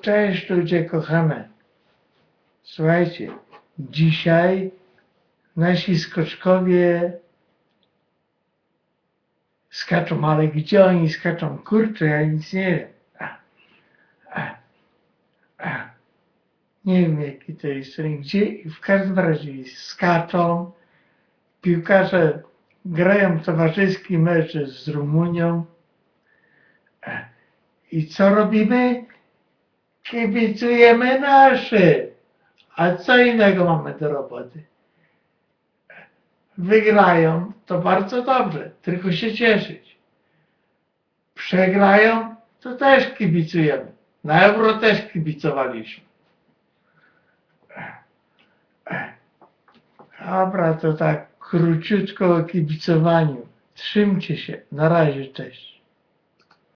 Cześć ludzie kochane. Słuchajcie, dzisiaj nasi skoczkowie skaczą, ale gdzie oni skaczą? Kurczę, ja nic nie wiem. A, a, a. Nie wiem jaki to jest gdzie w każdym razie skaczą. Piłkarze grają towarzyski mecz z Rumunią. I co robimy? Kibicujemy nasze. A co innego mamy do roboty? Wygrają, to bardzo dobrze, tylko się cieszyć. Przegrają, to też kibicujemy. Na euro też kibicowaliśmy. Dobra, to tak króciutko o kibicowaniu. Trzymcie się. Na razie, cześć.